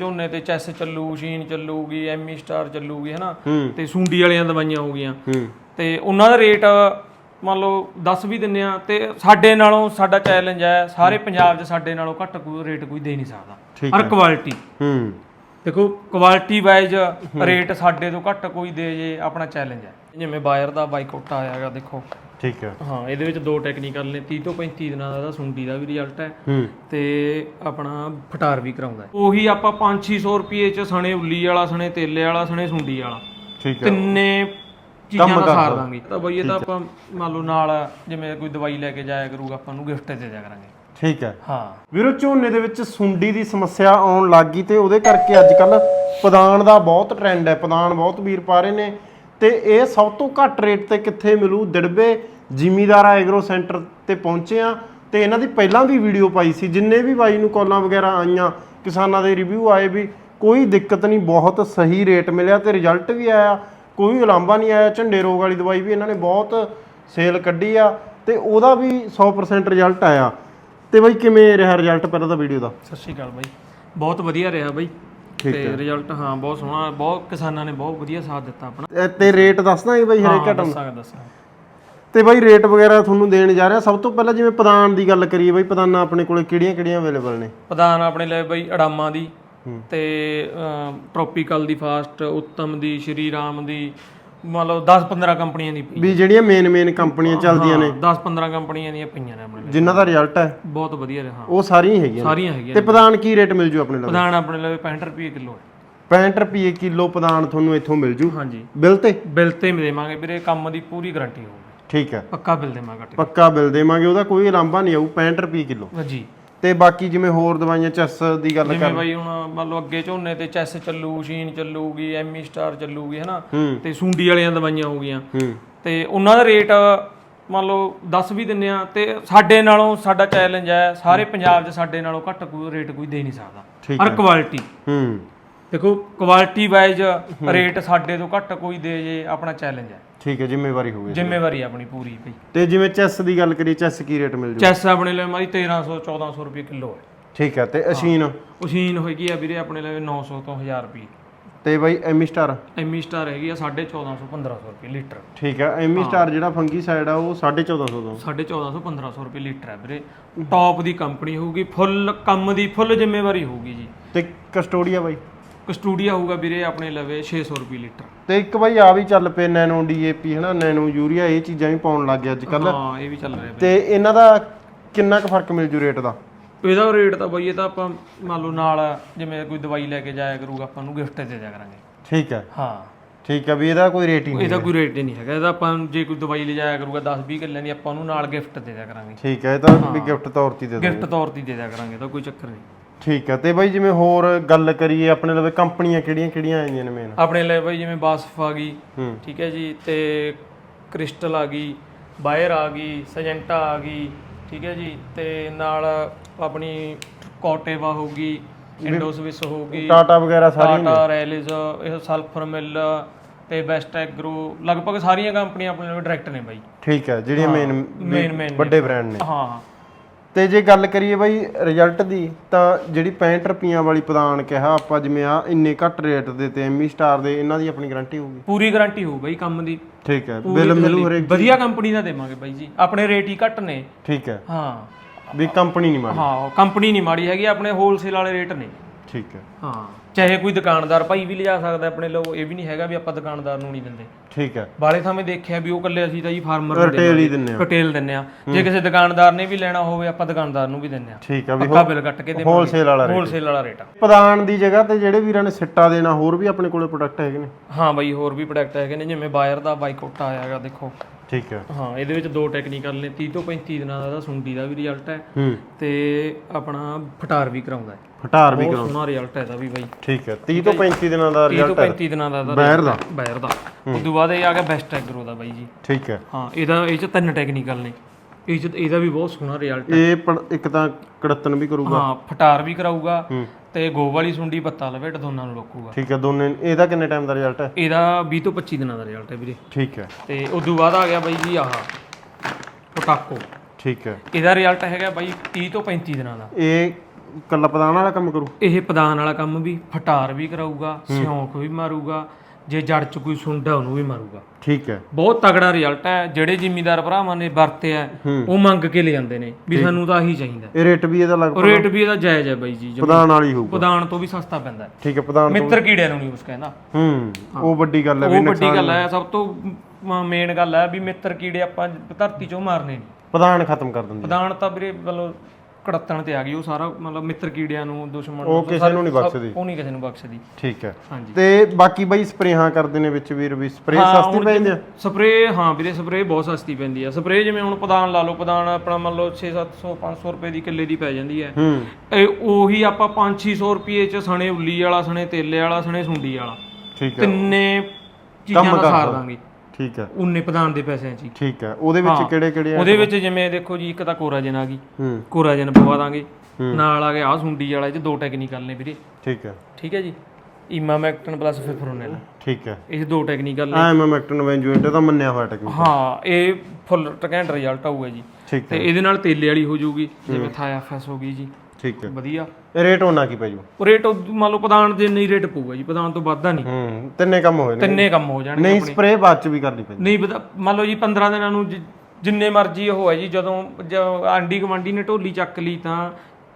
ਝੋਨੇ ਤੇ ਚੈਸ ਚੱਲੂ ਸ਼ੀਨ ਚੱਲੂਗੀ ਐਮੀ ਸਟਾਰ ਚੱਲੂਗੀ ਹਨਾ? ਤੇ ਸੁੰਡੀ ਵਾਲੀਆਂ ਦਵਾਈਆਂ ਹੋ ਗਈਆਂ। ਤੇ ਉਹਨਾਂ ਦਾ ਰੇਟ ਮੰਨ ਲਓ 10 ਵੀ ਦਿੰਨੇ ਆ ਤੇ ਸਾਡੇ ਨਾਲੋਂ ਸਾਡਾ ਚੈਲੰਜ ਹੈ ਸਾਰੇ ਪੰਜਾਬ 'ਚ ਸਾਡੇ ਨਾਲੋਂ ਘੱਟ ਕੋਈ ਰੇਟ ਕੋਈ ਦੇ ਨਹੀਂ ਸਕਦਾ। ਹਰ ਕੁਆਲਿਟੀ ਹੂੰ। ਦੇਖੋ ਕੁਆਲਿਟੀ ਵਾਈਜ਼ ਰੇਟ ਸਾਡੇ ਤੋਂ ਘੱਟ ਕੋਈ ਦੇ ਜੇ ਆਪਣਾ ਚੈਲੰਜ ਹੈ। ਜਿਵੇਂ ਬਾਇਰ ਦਾ ਬਾਈਕਆਊਟ ਆਇਆ ਹੈਗਾ ਦੇਖੋ। ਠੀਕ ਹੈ। ਹਾਂ ਇਹਦੇ ਵਿੱਚ ਦੋ ਟੈਕਨੀਕਲ ਨੇ 30 ਤੋਂ 35 ਦਿਨਾਂ ਦਾ ਇਹਦਾ ਸੁੰਡੀ ਦਾ ਵੀ ਰਿਜ਼ਲਟ ਹੈ ਤੇ ਆਪਣਾ ਫਟਾਰ ਵੀ ਕਰਾਉਂਦਾ ਹੈ। ਉਹੀ ਆਪਾਂ 5-600 ਰੁਪਏ ਚ ਸਣੇ ਉੱਲੀ ਵਾਲਾ ਸਣੇ ਤੇਲੇ ਵਾਲਾ ਸਣੇ ਸੁੰਡੀ ਵਾਲਾ। ਠੀਕ ਹੈ। ਤਿੰਨੇ ਚੀਜ਼ਾਂ ਕੰਮ ਦਾ ਸਾਰ। ਦਾਂਗੇ। ਤਾਂ ਬਈ ਇਹ ਤਾਂ ਆਪਾਂ ਮੰਨ ਲਓ ਨਾਲ ਜਿਵੇਂ ਕੋਈ ਦਵਾਈ ਲੈ ਕੇ ਜਾਇਆ ਕਰੂਗਾ ਆਪਾਂ ਨੂੰ ਗਿਫਟ ਦੇ ਦਿਆ ਕਰਾਂਗੇ। ਠੀਕ ਹੈ। ਹਾਂ। ਵੀਰੋ ਝੋਨੇ ਦੇ ਵਿੱਚ ਸੁੰਡੀ ਦੀ ਸਮੱਸਿਆ ਆਉਣ ਲੱਗ ਗਈ ਤੇ ਉਹਦੇ ਕਰਕੇ ਅੱਜ ਕੱਲ ਪਦਾਨ ਦਾ ਬਹੁਤ ਟ੍ਰੈਂਡ ਹੈ। ਪਦਾਨ ਬਹੁਤ ਵੀਰ ਪਾ ਰਹੇ ਨੇ ਤੇ ਇਹ ਸਭ ਤੋਂ ਘੱਟ ਰੇਟ ਤੇ ਕਿੱਥੇ ਮਿਲੂ? ਦਿੜਬੇ ਜ਼ਿਮੀਦਾਰ ਐਗਰੋ ਸੈਂਟਰ ਤੇ ਪਹੁੰਚੇ ਆ ਤੇ ਇਹਨਾਂ ਦੀ ਪਹਿਲਾਂ ਵੀ ਵੀਡੀਓ ਪਾਈ ਸੀ। ਜਿੰਨੇ ਵੀ ਬਾਈ ਨੂੰ ਕਾਲਾਂ ਵਗੈਰਾ ਆਈਆਂ ਕਿਸਾਨਾਂ ਦੇ ਰਿਵਿਊ ਆਏ ਵੀ ਕੋਈ ਦਿੱਕਤ ਨਹੀਂ ਬਹੁਤ ਸਹੀ ਰੇਟ ਮਿਲਿਆ ਤੇ ਰਿਜ਼ਲਟ ਵੀ ਆਇਆ। ਕੋਈ ਉਲਾਂਭਾ ਨਹੀਂ ਆਇਆ। ਝੰਡੇ ਰੋਗ ਵਾਲੀ ਦਵਾਈ ਵੀ ਇਹਨਾਂ ਨੇ ਬਹੁਤ ਸੇਲ ਕੱਢੀ ਆ ਤੇ ਉਹਦਾ ਵੀ 100% ਰਿਜ਼ਲਟ ਆਇਆ। ਤੇ ਬਾਈ ਕਿਵੇਂ ਰਿਹਾ ਰਿਜ਼ਲਟ ਪਹਿਲਾਂ ਤਾਂ ਵੀਡੀਓ ਦਾ? ਸਤਿ ਸ਼੍ਰੀ ਅਕਾਲ ਬਾਈ। ਬਹੁਤ ਵਧੀਆ ਰਿਹਾ ਬਾਈ। ਠੀਕ ਤੇ ਰਿਜ਼ਲਟ ਹਾਂ ਬਹੁਤ ਸੋਹਣਾ ਬਹੁਤ ਕਿਸਾਨਾਂ ਨੇ ਬਹੁਤ ਵਧੀਆ ਸਾਥ ਦਿੱਤਾ ਆਪਣਾ। ਤੇ- ਰੇਟ ਦੱਸਦਾ ਹੈ ਬਾਈ ਹਰੇਕ ਆਈਟਮ ਦੱਸਾਂਗਾ ਦੱਸਾਂਗਾ। ਤੇ ਬਾਈ ਰੇਟ ਵਗੈਰਾ ਤੁਹਾਨੂੰ ਦੇਣ ਜਾ ਰਿਹਾ। ਸਭ ਤੋਂ ਪਹਿਲਾਂ ਜਿਵੇਂ ਪਦਾਨ ਦੀ ਗੱਲ ਕਰੀਏ ਬਾਈ ਪਦਾਨਾਂ ਆਪਣੇ ਕੋਲੇ ਕਿਹੜੀਆਂ ਕਿਹੜੀਆਂ ਅਵੇਲੇਬਲ ਨੇ? ਪ੍ਰਧਾਨ ਆਪਣੇ ਲਈ ਬਈ ਅਡਾਮਾ ਦੀ। ਤੇ ਟ੍ਰੋਪੀਕਲ ਦੀ ਫਾਸਟ ਉੱਤਮ ਦੀ ਸ਼੍ਰੀ ਰਾਮ ਦੀ ਮੰਨ ਲਓ 10-15 ਕੰਪਨੀਆਂ ਦੀ ਵੀ ਜਿਹੜੀਆਂ ਮੇਨ ਮੇਨ ਕੰਪਨੀਆਂ ਚੱਲਦੀਆਂ ਨੇ। 10-15 ਕੰਪਨੀਆਂ ਦੀਆਂ ਪਈਆਂ ਨੇ ਆਪਣੇ ਲਈ। ਜਿਨ੍ਹਾਂ ਦਾ ਰਿਜ਼ਲਟ ਹੈ। ਬਹੁਤ ਵਧੀਆ ਰਿਹਾ ਉਹ ਸਾਰੀਆਂ ਹੀ ਹੈਗੀਆਂ। ਸਾਰੀਆਂ ਹੈਗੀਆਂ ਤੇ ਪਦਾਨ ਕੀ ਰੇਟ ਮਿਲ ਜੂ ਆਪਣੇ ਨਾਲ ਪ੍ਰਧਾਨ ਆਪਣੇ ਲਈ 65 ਰੁਪਏ ਕਿਲੋ ਹੈ। 65 ਰੁਪਏ ਕਿਲੋ ਪਦਾਨ ਤੁਹਾਨੂੰ ਇੱਥੋਂ ਮਿਲ ਜੂ। ਹਾਂਜੀ। ਬਿੱਲ ਤੇ? ਬਿੱਲ ਤੇ ਦੇਵਾਂਗੇ ਵੀਰੇ ਕੰਮ ਦੀ ਪੂਰੀ ਗਾਰੰਟੀ ਹੋਊਗੀ। ਠੀਕ ਹੈ। ਪੱਕਾ ਬਿੱਲ ਦੇਵਾਂਗੇ ਪੱਕਾ ਬਿੱਲ ਦੇਵਾਂਗੇ ਉਹਦਾ ਕੋਈ ਉਲਾਂਭਾ ਨਹੀਂ ਆਊ 65 ਰੁਪਏ ਕਿਲੋ। ਜੀ ਤੇ ਬਾਕੀ ਜਿਵੇਂ ਹੋਰ ਦਵਾਈਆਂ ਚੈਸ ਦੀ ਗੱਲ ਜਿਵੇਂ ਬਾਈ ਹੁਣ ਮੰਨ ਲਓ ਅੱਗੇ ਝੋਨੇ ਤੇ ਚੈਸ ਚੱਲੂ ਸ਼ੀਨ ਚੱਲੂਗੀ ਐਮੀ ਸਟਾਰ ਚੱਲੂਗੀ ਹਨਾ? ਤੇ ਸੁੰਡੀ ਵਾਲੀਆਂ ਦਵਾਈਆਂ ਹੋ ਗਈਆਂ। ਤੇ ਉਹਨਾਂ ਦਾ ਰੇਟ ਮੰਨ ਲਓ 10 ਵੀ ਦਿੰਨੇ ਆ ਤੇ ਸਾਡੇ ਨਾਲੋਂ ਸਾਡਾ ਚੈਲੰਜ ਹੈ ਸਾਰੇ ਪੰਜਾਬ 'ਚ ਸਾਡੇ ਨਾਲੋਂ ਘੱਟ ਕੋਈ ਰੇਟ ਕੋਈ ਦੇ ਨਹੀਂ ਸਕਦਾ। ਹਰ ਕੁਆਲਿਟੀ ਹੂੰ। ਦੇਖੋ ਕੁਆਲਿਟੀ ਵਾਈਜ਼ ਰੇਟ ਸਾਡੇ ਤੋਂ ਘੱਟ ਕੋਈ ਦੇ ਜੇ ਆਪਣਾ ਚੈਲੰਜ ਹੈ। ਠੀਕ ਹੈ ਜ਼ਿੰਮੇਵਾਰੀ ਹੋਵੇ ਜ਼ਿੰਮੇਵਾਰੀ ਆਪਣੀ ਪੂਰੀ ਬਈ। ਤੇ ਜਿਵੇਂ ਚੈਸ ਦੀ ਗੱਲ ਕਰੀਏ ਚੈਸ ਕੀ ਰੇਟ ਮਿਲ ਜੂ? ਚੈਸ ਆਪਣੇ ਲਈ ਮਾਰੀ 1300 1400 ਰੁਪਏ ਕਿਲੋ ਹੈ ਠੀਕ ਹੈ ਤੇ ਅਸ਼ੀਨ? ਉਸ਼ੀਨ ਹੋਏਗੀ ਆ ਵੀਰੇ ਆਪਣੇ ਲਈ 900 ਤੋਂ 1000 ਰੁਪਏ। ਤੇ ਬਾਈ ਐਮੀ ਸਟਾਰ? ਐਮੀ ਸਟਾਰ ਹੈਗੀ ਆ 1450 1500 ਰੁਪਏ ਲੀਟਰ। ਠੀਕ ਹੈ ਐਮੀ ਸਟਾਰ ਜਿਹੜਾ ਫੰਗੀ ਸਾਈਡ ਆ ਉਹ 1450 ਤੋਂ। 1450 1500 ਰੁਪਏ ਲੀਟਰ ਹੈ ਵੀਰੇ। ਟੌਪ ਦੀ ਕੰਪਨੀ ਹੋਊਗੀ ਫੁੱਲ ਕੰਮ ਦੀ ਫੁੱਲ ਜ਼ਿੰਮੇਵਾਰੀ ਹੋਊਗੀ ਜੀ। ਤੇ ਕਸਟੋਡੀਆ ਬਾਈ? ਕਸਟੂਡੀਆ ਹੋਊਗਾ ਵੀਰੇ ਆਪਣੇ ਲਵੇ 600 ਰੁਪਏ ਲੀਟਰ। ਤੇ ਇੱਕ ਬਾਈ ਆ ਵੀ ਚੱਲ ਪਏ ਨੈਨੋ ਡੀਏਪੀ ਹਨਾ ਨੈਨੋ ਯੂਰੀਆ ਇਹ ਚੀਜ਼ਾਂ ਵੀ ਪਾਉਣ ਲੱਗ ਗਏ ਅੱਜ ਕੱਲ ਹਾਂ ਇਹ ਵੀ ਚੱਲ ਰਿਹਾ ਤੇ ਇਹਨਾਂ ਦਾ ਕਿੰਨਾ ਕੁ ਫ਼ਰਕ ਮਿਲ ਜੂ ਰੇਟ ਦਾ? ਇਹਦਾ ਰੇਟ ਤਾਂ ਬਈ ਇਹ ਤਾਂ ਆਪਾਂ ਮੰਨ ਲਓ ਨਾਲ ਜਿਵੇਂ ਕੋਈ ਦਵਾਈ ਲੈ ਕੇ ਜਾਇਆ ਕਰੂਗਾ ਆਪਾਂ ਨੂੰ ਗਿਫਟ ਦੇ ਦਿਆ ਕਰਾਂਗੇ। ਠੀਕ ਹੈ। ਹਾਂ। ਠੀਕ ਹੈ ਵੀ ਇਹਦਾ ਕੋਈ ਰੇਟ ਹੀ ਨਹੀਂ ਇਹਦਾ ਕੋਈ ਰੇਟ ਹੀ ਨਹੀਂ ਹੈਗਾ ਇਹਦਾ ਆਪਾਂ ਨੂੰ ਜੇ ਕੋਈ ਦਵਾਈ ਲੈ ਜਾਇਆ ਕਰੂਗਾ 10 20 ਕਿੱਲਿਆਂ ਦੀ ਆਪਾਂ ਨੂੰ ਨਾਲ ਗਿਫਟ ਦੇ ਦਿਆ ਕਰਾਂਗੇ। ਠੀਕ ਹੈ ਇਹ ਤਾਂ ਵੀ ਗਿਫਟ ਤੌਰ ਤੇ ਹੀ ਦੇ ਦੋ ਗਿਫਟ ਤੌਰ ਤੇ ਹੀ ਦੇ ਦਿਆ ਕਰਾਂਗੇ ਤਾਂ ਕੋਈ ਚੱਕਰ ਨਹੀਂ। ਠੀਕ ਹੈ ਤੇ ਬਾਈ ਜਿਵੇਂ ਹੋਰ ਗੱਲ ਕਰੀਏ ਆਪਣੇ ਲਵੇ ਕੰਪਨੀਆਂ ਕਿਹੜੀਆਂ ਕਿਹੜੀਆਂ ਆਈਆਂ ਨੇ ਮੇਨ ਆਪਣੇ ਲਈ ਬਈ ਜਿਵੇਂ ਬਾਸਫ ਆ ਗਈ ਹੂੰ। ਠੀਕ ਹੈ ਜੀ ਤੇ ਕ੍ਰਿਸਟਲ ਆ ਗਈ ਬਾਇਰ ਆ ਗਈ ਸਜੈਂਟਾ ਆ ਗਈ ਠੀਕ ਹੈ ਜੀ ਤੇ ਨਾਲ ਆਪਣੀ ਕੋਟੇਵਾ ਹੋਊਗੀ ਇੰਡੋਸਵਿਸ ਹੋਊਗੀ ਟਾਟਾ ਵਗੈਰਾ ਸਾਰੀ ਟਾਟਾ ਰੈਲਿਸ ਇਹ ਸਲਫਰ ਮਿਲ ਤੇ ਬੈਸਟ ਐਗਰੋ ਲਗਭਗ ਸਾਰੀਆਂ ਕੰਪਨੀਆਂ ਆਪਣੇ ਨਾਲ ਡਾਇਰੈਕਟ ਨੇ ਬਾਈ। ਠੀਕ ਹੈ ਜਿਹੜੀਆਂ ਮੇਨ ਮੇਨ ਮੇਨ ਵੱਡੇ ਬ੍ਰਾਂਡ ਨੇ। ਹਾਂ। ਤੇ ਜੇ ਗੱਲ ਕਰੀਏ ਬਾਈ ਰਿਜ਼ਲਟ ਦੀ ਤਾਂ ਜਿਹੜੀ 65 ਰੁਪਈਆਂ ਵਾਲੀ ਪ੍ਰਦਾਨ ਕਿਹਾ ਆਪਾਂ ਜਿਵੇਂ ਆ ਇੰਨੇ ਘੱਟ ਰੇਟ ਦੇ ਤੇ ਐਮੀ ਸਟਾਰ ਦੇ ਇਹਨਾਂ ਦੀ ਆਪਣੀ ਗਾਰੰਟੀ ਹੋਊਗੀ? ਪੂਰੀ ਗਾਰੰਟੀ ਹੋਊ ਬਾਈ ਕੰਮ ਦੀ। ਠੀਕ ਹੈ ਬਿੱਲ ਮਿਲੂ। ਹਰੇਕ ਵਧੀਆ ਕੰਪਨੀ ਦਾ ਦੇਵਾਂਗੇ ਬਾਈ ਜੀ। ਆਪਣੇ ਰੇਟ ਹੀ ਘੱਟ ਨੇ। ਠੀਕ ਹੈ। ਹਾਂ। ਵੀ ਕੰਪਨੀ ਨਹੀਂ ਮਾੜੀ। ਹਾਂ ਕੰਪਨੀ ਨਹੀਂ ਮਾੜੀ ਹੈਗੀ ਆਪਣੇ ਹੋਲਸੇਲ ਵਾਲੇ ਰੇਟ ਨੇ। ਠੀਕ ਹੈ। ਹਾਂ। ਚਾਹੇ ਕੋਈ ਦੁਕਾਨਦਾਰ ਭਾਈ ਵੀ ਲਿਜਾ ਸਕਦਾ ਆਪਣੇ ਲੋ ਇਹ ਵੀ ਨਹੀਂ ਹੈਗਾ ਵੀ ਆਪਾਂ ਦੁਕਾਨਦਾਰ ਨੂੰ ਨਹੀਂ ਦਿੰਦੇ। ਠੀਕ ਹੈ। ਬਾਲੇ ਥਾਵੇਂ ਦੇਖਿਆ ਵੀ ਉਹ ਕੱਲੇ ਅਸੀਂ ਤਾਂ ਜੀ ਫਾਰਮਰ ਰਿਟੇਲ ਹੀ ਦਿੰਨੇ ਆ। ਦਿੰਨੇ ਆ। ਜੇ ਕਿਸੇ ਦੁਕਾਨਦਾਰ ਨੇ ਵੀ ਲੈਣਾ ਹੋਵੇ ਆਪਾਂ ਦੁਕਾਨਦਾਰ ਨੂੰ ਵੀ ਦਿੰਨੇ ਆ। ਠੀਕ ਹੈ ਵੀ ਪੱਕਾ ਬਿੱਲ ਕੱਟ ਕੇ ਦੇਵਾਂਗੇ। ਹੋਲਸੇਲ ਵਾਲਾ ਰੇਟ ਹੋਲਸੇਲ ਵਾਲਾ ਰੇਟ ਆ। ਪ੍ਰਦਾਨ ਦੀ ਜਗ੍ਹਾ ਤੇ ਜਿਹੜੇ ਵੀਰਾਂ ਨੇ ਸਿੱਟਾ ਦੇਣਾ ਹੋਰ ਵੀ ਆਪਣੇ ਕੋਲੇ ਪ੍ਰੋਡਕਟ ਹੈਗੇ ਨੇ। ਹਾਂ ਬਾਈ ਹੋਰ ਵੀ ਪ੍ਰੋਡਕਟ ਹੈਗੇ ਨੇ ਜਿਵੇਂ ਬਾਇਰ ਦਾ ਬਾਈਕਆਊਟ ਆਇਆ ਹੈਗਾ ਦੇਖੋ। ਠੀਕ ਹੈ। ਹਾਂ ਇਹਦੇ ਵਿੱਚ ਦੋ ਟੈਕਨੀਕਲ ਨੇ 30 ਤੋਂ 35 ਦਿਨਾਂ ਦਾ ਸੁੰਡੀ ਦਾ ਵੀ ਰਿਜ਼ਲਟ ਹੈ ਹੂੰ। ਤੇ ਆਪਣਾ ਫਟਾਰ ਵੀ ਕਰਾਉਂਦਾ ਹੈ। ਫਟਾਰ ਵੀ ਬਹੁਤ ਸੋਹਣਾ ਰਿਜ਼ਲਟ ਹੈ ਇਹਦਾ ਵੀ ਬਾਈ। ਠੀਕ ਹੈ 30 ਤੋਂ 35 ਦਿਨਾਂ ਦਾ 30 ਤੋਂ ਰਿਜ਼ਲਟ ਹੈ। 35 ਦਿਨਾਂ ਦਾ ਬਾਇਰ ਦਾ? ਬਾਇਰ ਦਾ। ਉਸ ਤੋਂ ਬਾਅਦ ਇਹ ਆ ਗਿਆ ਬੈਸਟ ਐਗਰੋ ਦਾ ਬਾਈ ਜੀ। ਠੀਕ ਹੈ। ਹਾਂ ਇਹਦਾ ਇਹ ਚ ਤਿੰਨ ਟੈਕਨੀਕਲ ਨੇ। ਇਹ ਚ ਇਹਦਾ ਵੀ ਬਹੁਤ ਸੋਹਣਾ ਰਿਜ਼ਲਟ ਇਹ ਇੱਕ ਤਾਂ ਕੜਤਨ ਵੀ ਕਰੂਗਾ। ਹਾਂ ਫਟਾਰ ਵੀ ਕਰਾਊਗਾ ਤੇ ਗੋ ਵਾਲੀ ਸੁੰਡੀ ਪੱਤਾ ਲਵੇਟ ਦੋਨਾਂ ਨੂੰ ਰੋਕੂਗਾ। ਠੀਕ ਹੈ ਦੋਨੇ ਇਹਦਾ ਕਿੰਨੇ ਟਾਈਮ ਦਾ ਰਿਜ਼ਲਟ ਹੈ? ਇਹਦਾ 20 ਤੋਂ 25 ਦਿਨਾਂ ਦਾ ਰਿਜ਼ਲਟ ਹੈ ਵੀਰੇ। ਠੀਕ ਹੈ। ਤੇ ਉਸ ਤੋਂ ਬਾਅਦ ਆ ਗਿਆ ਬਾਈ ਜੀ ਆਹ ਪਟਾਕੋ। ਠੀਕ ਹੈ। ਇਹਦਾ ਰਿਜ਼ਲਟ ਹੈਗਾ ਬਾਈ 30 ਤੋਂ 35 ਦਿਨਾਂ ਦਾ। ਇਹ ਕੱਲਾ ਪਦਾਨ ਵਾਲਾ ਕੰਮ ਕਰੂ? ਇਹ ਪਦਾਨ ਵਾਲਾ ਕੰਮ ਵੀ ਫਟਾਰ ਵੀ ਕਰਾਊਗਾ ਸਿਉਂਕ ਵੀ ਮਾਰੂਗਾ ਜੇ ਜੜ ਚ ਕੋਈ ਸੁੰਡਾ ਉਹਨੂੰ ਵੀ ਮਾਰੂਗਾ। ਠੀਕ ਹੈ। ਬਹੁਤ ਤਗੜਾ ਰਿਜ਼ਲਟ ਹੈ ਜਿਹੜੇ ਜ਼ਿਮੀਂਦਾਰ ਭਰਾਵਾਂ ਨੇ ਵਰਤਿਆ ਉਹ ਮੰਗ ਕੇ ਲੈ ਜਾਂਦੇ ਨੇ ਵੀ ਸਾਨੂੰ ਤਾਂ ਆਹੀ ਚਾਹੀਦਾ। ਇਹ ਰੇਟ ਵੀ ਇਹਦਾ ਲਗਭਗ ਰੇਟ ਵੀ ਇਹਦਾ ਜਾਇਜ਼ ਹੈ ਬਾਈ ਜੀ। ਪਦਾਨ ਵਾਲੀ ਹੋਊਗਾ। ਪਦਾਨ ਤੋਂ ਵੀ ਸਸਤਾ ਪੈਂਦਾ ਹੈ। ਠੀਕ ਹੈ ਪਦਾਨ ਮਿੱਤਰ ਕੀੜਿਆਂ ਨੂੰ ਨਹੀਂ ਉਸ ਕਹਿੰਦਾ। ਹੂੰ ਉਹ ਵੱਡੀ ਗੱਲ ਹੈ ਵੀ ਉਹ ਵੱਡੀ ਗੱਲ ਹੈ ਸਭ ਤੋਂ ਮੇਨ ਗੱਲ ਹੈ ਵੀ ਮਿੱਤਰ ਕੀੜੇ ਆਪਾਂ ਧਰਤੀ ਚੋਂ ਮਾਰਨੇ ਨਹੀਂ। ਪਦਾਨ ਖਤਮ ਕਰ ਦਿੰਦੀ ਪਦਾਨ ਤਾਂ ਵੀਰੇ ਮਤਲਬ ਕੜਤਣ ਤੇ ਆ ਗਈ ਉਹ ਸਾਰਾ ਮਤਲਬ ਮਿੱਤਰ ਕੀੜਿਆਂ ਨੂੰ ਦੁਸ਼ਮਣ ਉਹ ਕਿਸੇ ਨੂੰ ਨਹੀਂ ਬਖਸ਼ਦੀ। ਉਹ ਨਹੀਂ ਕਿਸੇ ਨੂੰ ਬਖਸ਼ਦੀ। ਠੀਕ ਹੈ। ਹਾਂਜੀ। ਤੇ ਬਾਕੀ ਬਾਈ ਸਪਰੇਹਾਂ ਕਰਦੇ ਨੇ ਵਿੱਚ ਵੀਰ ਵੀ ਸਪਰੇ ਸਸਤੀ ਪੈ ਜਾਂਦੀ ਆ? ਸਪਰੇ ਹਾਂ ਵੀਰੇ ਸਪਰੇ ਬਹੁਤ ਸਸਤੀ ਪੈਂਦੀ ਆ। ਸਪਰੇ ਜਿਵੇਂ ਹੁਣ ਪਦਾਨ ਲਾ ਲਓ ਪਦਾਨ ਆਪਣਾ ਮੰਨ ਲਓ 6-700 500 ਰੁਪਏ ਦੀ ਕਿੱਲੇ ਦੀ ਪੈ ਜਾਂਦੀ ਹੈ। ਹੂੰ। ਇਹ ਉਹੀ ਆਪਾਂ 5-600 ਰੁਪਏ ਚ ਸਣੇ ਉੱਲੀ ਵਾਲਾ ਸਣੇ ਤੇਲੇ ਵਾਲਾ ਸਣੇ ਸੁੰਡੀ ਵਾਲਾ। ਠੀਕ ਹੈ। ਤਿੰਨੇ ਚੀਜ਼ਾਂ ਦਾ। ਸਾਰ ਦਾਂਗੇ। ਠੀਕ ਹੈ। ਉਨੇ ਪਦਾਨ ਦੇ ਪੈਸਿਆਂ ਚ ਹੀ। ਠੀਕ ਹੈ। ਉਹਦੇ ਵਿੱਚ ਕਿਹੜੇ ਕਿਹੜੇ ਆ? ਉਹਦੇ ਵਿੱਚ ਜਿਵੇਂ ਦੇਖੋ ਜੀ ਇੱਕ ਤਾਂ ਕੋਰਾਜਨ ਆ ਗਈ। ਹੂੰ। ਕੋਰਾਜਨ ਪਵਾ ਦਾਂਗੇ। ਨਾਲ ਆ ਗਿਆ ਆ ਸੁੰਡੀ ਵਾਲਾ ਇਹ 'ਚ ਦੋ ਟੈਕਨੀਕਲ ਨੇ ਵੀਰੇ। ਠੀਕ ਹੈ। ਠੀਕ ਹੈ ਜੀ। ਇਮਾਮੈਕਟਨ ਪਲੱਸ ਫਿਫਰੋਨਿਲ ਠੀਕ ਹੈ। ਇਹ 'ਚ ਦੋ ਟੈਕਨੀਕਲ ਨੇ। ਐਮ ਐਕਟਨ ਵੈਂਜੂਐਂਟ ਦਾ ਮੰਨਿਆ ਹੋਇਆ ਟੈਕਨੀਕ ਹਾਂ ਇਹ ਫੁੱਲ ਟਕੈਂਡ ਰਿਜ਼ਲਟ ਆਊਗਾ ਜੀ। ਠੀਕ ਤੇ ਹੈ। ਇਹਦੇ ਨਾਲ ਤੇਲੇ ਵਾਲੀ ਹੋ ਜਾਊਗੀ। ਜਿਵੇਂ ਥਾਇਆਫੈਸ ਹੋ ਗਈ ਜੀ। ਠੀਕ ਹੈ। ਵਧੀਆ। ਰੇਟ ਹੋਣਾ ਕੀ ਪੈ ਜੂ? ਉਹ ਰੇਟ ਉਹ ਮੰਨ ਲਓ ਪ੍ਰਧਾਨ ਦੇ ਨਹੀਂ ਰੇਟ ਪਊਗਾ ਜੀ ਪ੍ਰਧਾਨ ਤੋਂ ਵੱਧਦਾ ਨਹੀਂ। ਹੂੰ ਤਿੰਨੇ ਕੰਮ ਹੋਏ ਨੇ ਤਿੰਨੇ ਕੰਮ ਹੋ ਜਾਣਗੇ ਨਹੀਂ ਸਪਰੇ ਬਾਅਦ ਚ ਵੀ ਕਰਨੀ ਪੈਂਦੀ। ਨਹੀਂ ਪਤਾ ਮੰਨ ਲਓ ਜੀ 15 ਦਿਨਾਂ ਨੂੰ ਜਿ- ਜਿੰਨੇ ਮਰਜ਼ੀ ਉਹ ਹੈ ਜੀ ਜਦੋਂ ਜ- ਆਂਡੀ ਗਵਾਂਡੀ ਨੇ ਢੋਲੀ ਚੱਕ ਲਈ ਤਾਂ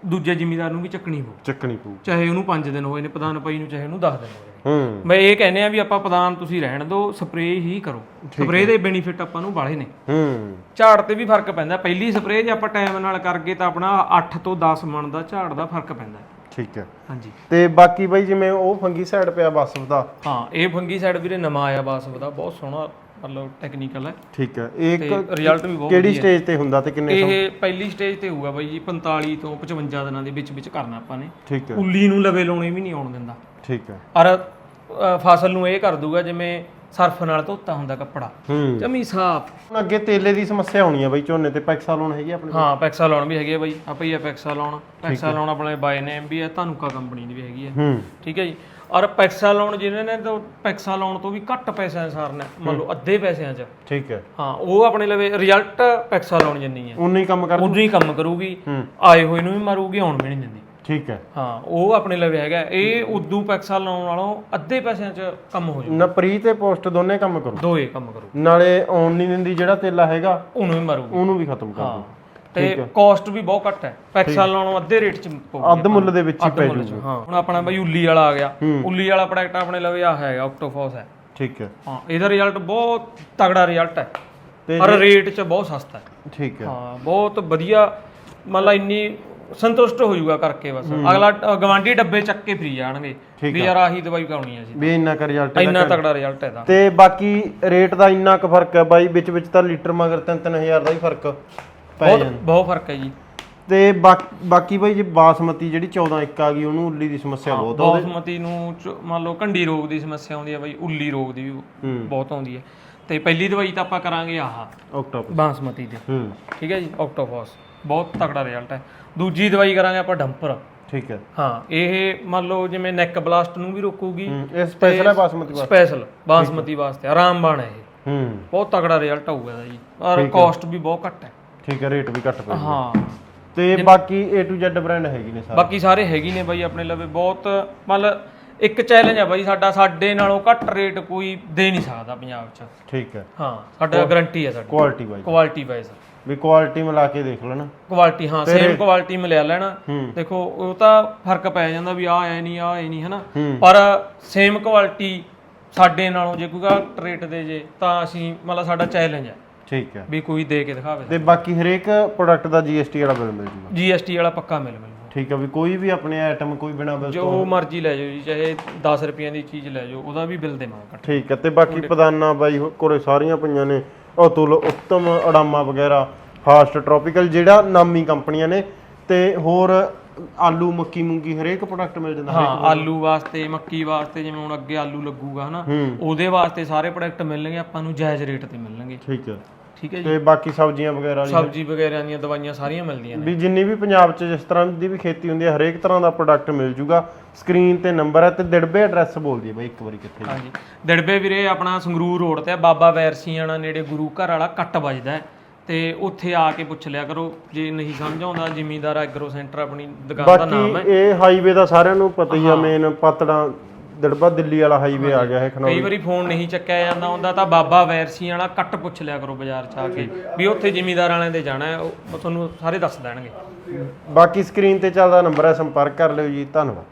ਦੂਜੇ ਜ਼ਿਮੀਦਾਰ ਨੂੰ ਵੀ ਚੱਕਣੀ ਪਊ। ਚੱਕਣੀ ਪਊ। ਚਾਹੇ ਉਹਨੂੰ 5 ਦਿਨ ਹੋਏ ਨੇ ਪ੍ਰਧਾਨ ਪਈ ਨੂੰ ਚਾਹੇ ਉਹਨੂੰ 10 ਦਿਨ ਹੋਏ ਨੇ। ਹੂੰ। ਮੈਂ ਇਹ ਕਹਿੰਦੇ ਆ ਵੀ ਆਪਾਂ ਪ੍ਰਧਾਨ ਤੁਸੀਂ ਰਹਿਣ ਦਿਓ ਸਪਰੇਅ ਹੀ ਕਰੋ। ਸਪਰੇਅ ਦੇ ਬੈਨੀਫਿਟ ਆਪਾਂ ਨੂੰ ਬਾਲੇ ਨੇ। ਹੂੰ। ਝਾੜ ਤੇ ਵੀ ਫ਼ਰਕ ਪੈਂਦਾ। ਪਹਿਲੀ ਸਪਰੇਅ ਜੇ ਆਪਾਂ ਟਾਈਮ ਨਾਲ ਕਰਗੇ ਤਾਂ ਆਪਣਾ 8 ਤੋਂ 10 ਮਣ ਦਾ ਝਾੜ ਦਾ ਫ਼ਰਕ ਪੈਂਦਾ। ਠੀਕ ਹੈ। ਹਾਂਜੀ। ਤੇ ਬਾਕੀ ਬਾਈ ਜਿਵੇਂ ਉਹ ਫੰਗੀ ਸਾਈਡ ਪਿਆ ਬਸਫ ਦਾ। ਹਾਂ ਇਹ ਫੰਗੀ ਸਾਈਡ ਵੀਰੇ ਨਵਾਂ ਆਇਆ ਬਾਸਵ ਦਾ। ਬਹੁਤ ਸੋਹਣਾ ਮਤਲਬ ਟੈਕਨੀਕਲ ਹੈ। ਠੀਕ ਹੈ ਇਹ ਇੱਕ ਰਿਜ਼ਲਟ ਵੀ ਬਹੁਤ ਕਿਹੜੀ ਸਟੇਜ ਤੇ ਹੁੰਦਾ ਤੇ ਕਿੰਨੇ ਇਹ ਪਹਿਲੀ ਸਟੇਜ ਤੇ ਹੋਊਗਾ ਬਾਈ ਜੀ 45 ਤੋਂ 55 ਦਿਨਾਂ ਦੇ ਵਿੱਚ ਵਿੱਚ ਕਰਨਾ ਆਪਾਂ ਨੇ। ਠੀਕ ਹੈ। ਉੱਲੀ ਨੂੰ ਲਵੇ ਲਾਉਣੇ ਵੀ ਨਹੀਂ ਆਉਣ ਦਿੰਦਾ। ਠੀਕ ਹੈ। ਔਰ ਫਸਲ ਨੂੰ ਇਹ ਕਰ ਦੂਗਾ ਜਿਵੇਂ ਸਰਫ ਨਾਲ ਧੋਤਾ ਹੁੰਦਾ ਕੱਪੜਾ। ਜਮੀ ਸਾਫ਼। ਹੁਣ ਅੱਗੇ ਤੇਲੇ ਦੀ ਸਮੱਸਿਆ ਹੋਣੀ ਆ ਬਾਈ ਝੋਨੇ ਤੇ ਪੈਕਸਾ ਲਾਉਣ ਹੈਗੀ ਆਪਣੇ ਹਾਂ ਪੈਕਸਾ ਲਾਉਣ ਵੀ ਹੈਗੇ ਆ ਬਾਈ। ਆਪਾਂ ਹੀ ਆ ਪੈਕਸਾ ਲਾਉਣ ਪੈਕਸਾ ਲਾਉਣ ਆਪਣੇ ਬਾਈ ਨੇਮ ਵੀ ਹੈ ਧਾਨੂਕਾ ਕੰਪਨੀ ਦੀ ਵੀ ਹੈਗੀ ਹੂੰ। ਠੀਕ ਹੈ ਜੀ। ਔਰ ਪੈਕਸਾ ਲਾਉਣ ਜਿਹਨਾਂ ਨੇ ਤਾਂ ਪੈਕਸਾ ਲਾਉਣ ਤੋਂ ਵੀ ਘੱਟ ਪੈਸਿਆਂ ਸਾਰਨਾ ਮੰਨ ਲਓ ਅੱਧੇ ਪੈਸਿਆਂ 'ਚ। ਠੀਕ ਹੈ। ਹਾਂ ਉਹ ਆਪਣੇ ਲਵੇ ਰਿਜ਼ਲਟ ਪੈਕਸਾ ਲਾਉਣ ਜਿੰਨੀ ਹੈ। ਉਨਾ ਕੰਮ ਕਰ ਉਦੋਂ ਹੀ ਕੰਮ ਕਰੂਗੀ। ਆਏ ਹੋਏ ਨੂੰ ਵੀ ਮਾਰੂਗੀ ਆਉਣ ਵੀ ਨਹੀਂ ਦਿੰਦੀ। ਠੀਕ ਹੈ। ਹਾਂ ਉਹ ਆਪਣੇ ਲਵੇ ਹੈਗਾ। ਇਹ ਉਦੋਂ ਪੈਕਸਾ ਲਾਉਣ ਨਾਲੋਂ ਅੱਧੇ ਪੈਸਿਆਂ 'ਚ ਕੰਮ ਹੋ ਜਾਊ ਨਾ ਪ੍ਰੀ ਤੇ ਪੋਸਟ ਦੋਨੇ ਕੰਮ ਕਰੋ ਦੋਏ ਕੰਮ ਕਰੂ ਨਾਲੇ ਆਉਣ ਨਹੀਂ ਦਿੰਦੀ ਜਿਹੜਾ ਤੇਲਾ ਹੈਗਾ ਉਹਨੂੰ ਵੀ ਮਾਰੂਗੀ। ਉਹਨੂੰ ਵੀ ਖਤਮ ਕਰ ਦੋ ਤੇ ਕਾਸਟ ਵੀ ਬਹੁਤ ਘੱਟ ਹੈ। ਪੈਕਸਾ ਲਾਉਣੋਂ ਅੱਧੇ ਰੇਟ 'ਚ ਪਊਗੀ। ਅੱਧ ਮੁੱਲ ਦੇ ਵਿੱਚ ਹੀ ਪੈ ਮੁੱਲ 'ਚ, ਜੂ ਹਾਂ ਹੁਣ ਆਪਣਾ ਬਈ ਉੱਲੀ ਵਾਲਾ ਆ ਗਿਆ। ਉੱਲੀ ਵਾਲਾ ਪ੍ਰੋਡਕਟ ਆਪਣੇ ਲਵੇ ਆ ਹੈਗਾ ਆਕਟੋਫੋਸ ਹੈ। ਠੀਕ ਹੈ। ਹਾਂ ਇਹਦਾ ਰਿਜ਼ਲਟ ਬਹੁਤ ਤਗੜਾ ਰਿਜ਼ਲਟ ਹੈ। ਔਰ ਰੇਟ 'ਚ ਬਹੁਤ ਸਸਤਾ ਹੈ। ਠੀਕ ਹੈ। ਹਾਂ ਬਹੁਤ ਵਧੀਆ ਮਤਲਬ ਇੰਨੀ ਸੰਤੁਸ਼ਟ ਹੋ ਜਾਊਗਾ ਕਰਕੇ ਬਸ। ਅਗਲਾ ਗਵਾਂਢੀ ਡੱਬੇ ਚੱਕ ਕੇ ਫਰੀ ਜਾਣਗੇ ਵੀ ਯਾਰ ਆਹੀ ਦਵਾਈ ਕਾਉਣੀ ਹੈ ਜੀ। ਵੀ ਇੰਨਾ ਕਰ ਰਿਜ਼ਲਟ ਇੰਨਾ ਤਗੜਾ ਰਿਜ਼ਲਟ ਹੈ ਇਹਦਾ। ਤੇ ਬਾਕੀ ਰੇਟ ਦਾ ਇੰਨਾ ਕੁ ਫ਼ਰਕ ਹੈ ਬਾਈ ਵਿੱਚ ਵਿੱਚ ਤਾਂ ਲੀਟਰ ਮਗਰ 3-3000 ਦਾ ਹੀ ਫ਼ਰਕ। ਪੈ ਬਹੁਤ ਜਾਂਦਾ। ਬਹੁਤ ਫ਼ਰਕ ਹੈ ਜੀ। ਤੇ ਬਾਕ- ਬਾਕੀ ਬਾਈ ਜੇ ਬਾਸਮਤੀ ਜਿਹੜੀ 14 ਇੱਕ ਆ ਗਈ ਉਹਨੂੰ ਉੱਲੀ ਦੀ ਸਮੱਸਿਆ ਬਹੁਤ ਆ ਬਾਸਮਤੀ ਨੂੰ ਚ- ਮੰਨ ਲਓ ਕੰਡੀ ਰੋਗ ਦੀ ਸਮੱਸਿਆ ਆਉਂਦੀ ਹੈ ਬਾਈ ਉੱਲੀ ਰੋਗ ਦੀ ਵੀ ਹੂੰ। ਬਹੁਤ ਆਉਂਦੀ ਹੈ ਤੇ ਪਹਿਲੀ ਦਵਾਈ ਤਾਂ ਆਪਾਂ ਕਰਾਂਗੇ ਆਹ ਆਕਟੋਪਸ ਬਾਸਮਤੀ ਦੀ। ਹੂੰ। ਠੀਕ ਹੈ ਜੀ ਆਕਟੋਫੋਸ ਬਹੁਤ ਤਕੜਾ ਰਿਜ਼ਲਟ ਹੈ। ਦੂਜੀ ਦਵਾਈ ਕਰਾਂਗੇ ਆਪਾਂ ਡੰਪਰ। ਠੀਕ ਹੈ। ਹਾਂ ਇਹ ਮੰਨ ਲਓ ਜਿਵੇਂ ਨੈਕ ਬਲਾਸਟ ਨੂੰ ਵੀ ਰੋਕੂਗੀ ਹੂੰ ਇਹ ਸਪੈਸ਼ਲ ਹੈ ਬਾਸਮਤੀ ਵਾਸਤੇ। ਸਪੈਸ਼ਲ ਬਾਸਮਤੀ ਵਾਸਤੇ ਆਰਾਮਬਾਨ ਹੈ ਇਹ। ਹੂੰ। ਬਹੁਤ ਤਗੜਾ ਰਿਜ਼ਲਟ ਆਊਗਾ ਇਹਦਾ ਜੀ। ਔਰ ਕਾਸਟ ਵੀ ਬਹੁਤ ਘੱਟ ਹੈ। ਠੀਕ ਹੈ ਰੇਟ ਵੀ ਘੱਟ ਪੈ ਹਾਂ। ਤੇ ਬਾਕੀ A to Z ਬ੍ਰਾਂਡ ਹੈਗੀ ਨੇ ਸਾਰੇ। ਬਾਕੀ ਸਾਰੇ ਹੈਗੀ ਨੇ ਬਾਈ ਆਪਣੇ ਲਵੇ ਬਹੁਤ ਮਤਲਬ ਇੱਕ ਚੈਲੰਜ ਹੈ ਬਾਈ ਸਾਡਾ ਸਾਡੇ ਨਾਲੋਂ ਘੱਟ ਰੇਟ ਕੋਈ ਦੇ ਨਹੀਂ ਸਕਦਾ ਪੰਜਾਬ 'ਚ। ਠੀਕ ਹੈ। ਹਾਂ ਸਾਡਾ ਗਾਰੰਟੀ ਹੈ ਸਾਡੀ। ਕੁਆਲਿਟੀ ਵਾਈਜ਼ ਕੁਆਲਿਟੀ ਵਾਈਜ਼ ਵੀ ਕੁਆਲਿਟੀ ਮਿਲਾ ਕੇ ਦੇਖ ਲੈਣਾ। ਕੁਆਲਿਟੀ ਹਾਂ ਸੇਮ ਕੁਆਲਿਟੀ ਮਿਲਿਆ ਲੈਣਾ। ਦੇਖੋ ਉਹ ਤਾਂ ਫ਼ਰਕ ਪੈ ਜਾਂਦਾ ਵੀ ਆ ਐ ਨਹੀਂ ਆ ਐ ਨਹੀਂ ਹਨਾ। ਪਰ ਸੇਮ ਕੁਆਲਿਟੀ ਸਾਡੇ ਨਾਲੋਂ ਜੇ ਕੋਈ ਘੱਟ ਰੇਟ ਦੇ ਜੇ ਤਾਂ ਅਸੀਂ ਮਤਲਬ ਸਾਡਾ ਚੈਲੰਜ ਹੈ ਠੀਕ ਹੈ। ਵੀ ਕੋਈ ਦੇ ਕੇ ਦਿਖਾਵੇ। ਤੇ ਬਾਕੀ ਹਰੇਕ ਪ੍ਰੋਡਕਟ ਦਾ GST ਵਾਲਾ ਬਿੱਲ ਮਿਲ ਜੂਗਾ। GST ਵਾਲਾ ਪੱਕਾ ਮਿਲ ਮਿਲੂਗਾ ਠੀਕ ਹੈ ਵੀ ਕੋਈ ਵੀ ਆਪਣੇ ਆਈਟਮ ਕੋਈ ਬਿਨਾ ਬਿੱਲ ਜੋ ਮਰਜ਼ੀ ਲੈ ਜਾਓ ਜੀ ਚਾਹੇ 10 ਰੁਪਈਆਂ ਦੀ ਚੀਜ਼ ਲੈ ਜਾਓ ਉਹਦਾ ਵੀ ਬਿੱਲ ਦੇਵਾਂਗੇ ਠੀਕ ਹੈ ਤੇ ਬਾਕੀ ਪਦਾਨਾ ਬਾਈ ਕੋਲੇ ਸਾਰੀਆਂ ਪਈਆਂ ਨੇ ਅਤੁਲ ਉੱਤਮ ਅਡਾਮਾ ਵਗੈਰਾ ਫਾਸਟ ਟ੍ਰੋਪੀਕਲ ਜਿਹੜਾ ਨਾਮੀ ਕੰਪਨੀਆਂ ਨੇ ਤੇ ਹੋਰ ਆਲੂ ਮੱਕੀ ਮੂੰਗੀ ਹਰੇਕ ਪ੍ਰੋਡਕਟ ਮਿਲ ਜਾਂਦਾ ਹਾਂ ਆਲੂ ਵਾਸਤੇ ਮੱਕੀ ਵਾਸਤੇ ਜਿਵੇਂ ਹੁਣ ਅੱਗੇ ਆਲੂ ਲੱਗੂਗਾ ਹਨਾ? ਉਹਦੇ ਵਾਸਤੇ ਸਾਰੇ ਪ੍ਰੋਡਕਟ ਮਿਲਣਗੇ ਆਪਾਂ ਨੂੰ ਜਾਇਜ਼ ਰੇਟ ਤੇ ਮਿਲਣਗੇ। ਠੀਕ ਹੈ। ਠੀਕ ਹੈ ਜੀ? ਤੇ ਬਾਕੀ ਸਬਜ਼ੀਆਂ ਵਗੈਰਾ ਵਾਲੀ ਸਬਜ਼ੀ ਵਗੈਰਾ ਦੀਆਂ ਦਵਾਈਆਂ ਸਾਰੀਆਂ ਮਿਲਦੀਆਂ ਨੇ। ਵੀ ਜਿੰਨੀ ਵੀ ਪੰਜਾਬ 'ਚ ਜਿਸ ਤਰ੍ਹਾਂ ਦੀ ਵੀ ਖੇਤੀ ਹੁੰਦੀ ਹੈ ਹਰੇਕ ਤਰ੍ਹਾਂ ਦਾ ਪ੍ਰੋਡਕਟ ਮਿਲ ਜੂਗਾ। ਸਕਰੀਨ ਤੇ ਨੰਬਰ ਹੈ ਤੇ ਦਿੜਬੇ ਐਡਰੈਸ ਬੋਲ ਦਈਏ ਬਾਈ ਇੱਕ ਵਾਰੀ ਕਿੱਥੇ ਹਾਂਜੀ ਦੜਬੇ ਵੀਰੇ ਆਪਣਾ ਸੰਗਰੂਰ ਰੋਡ ਤੇ ਬਾਬਾ ਵੈਰਸੀਆਣਾ ਨੇੜੇ ਗੁਰੂ ਘਰ ਵਾਲਾ ਕੱਟ ਵੱਜਦਾ ਹੈ। ਤੇ ਉੱਥੇ ਆ ਕੇ ਪੁੱਛ ਲਿਆ ਕਰੋ ਜੇ ਨਹੀਂ ਸਮਝ ਆਉਂਦਾ ਜ਼ਿਮੀਂਦਾਰ ਐਗਰੋ ਸੈਂਟਰ ਆਪਣੀ ਦੁਕਾਨ ਦਾ ਨਾਮ ਹੈ। ਬਾਕੀ ਇਹ ਹਾਈਵੇ ਦਾ ਸਾਰਿਆਂ ਨੂੰ ਪਤਾ ਹੀ ਆ ਮੇਨ ਪਾਤੜਾ ਦੜਬਾ ਦਿੱਲੀ ਵਾਲਾ ਹਾਈਵੇ ਆ ਗਿਆ ਹੈ ਕਈ ਖਨੌਰੀ ਵਾਰੀ ਫੋਨ ਨਹੀਂ ਚੱਕਿਆ ਜਾਂਦਾ ਹੁੰਦਾ ਤਾਂ ਬਾਬਾ ਵੈਰਸੀ ਵਾਲਾ ਕੱਟ ਪੁੱਛ ਲਿਆ ਕਰੋ ਬਾਜ਼ਾਰ 'ਚ ਆ ਕੇ ਵੀ ਉੱਥੇ ਜ਼ਿਮੀਂਦਾਰ ਵਾਲਿਆਂ ਦੇ ਜਾਣਾ ਹੈ ਉਹ ਉਹ ਤੁਹਾਨੂੰ ਸਾਰੇ ਦੱਸ ਦੇਣਗੇ। ਬਾਕੀ ਸਕਰੀਨ ਤੇ ਚੱਲਦਾ ਨੰਬਰ ਹੈ ਸੰਪਰਕ ਕਰ ਲਿਓ ਜੀ ਧੰਨਵਾਦ।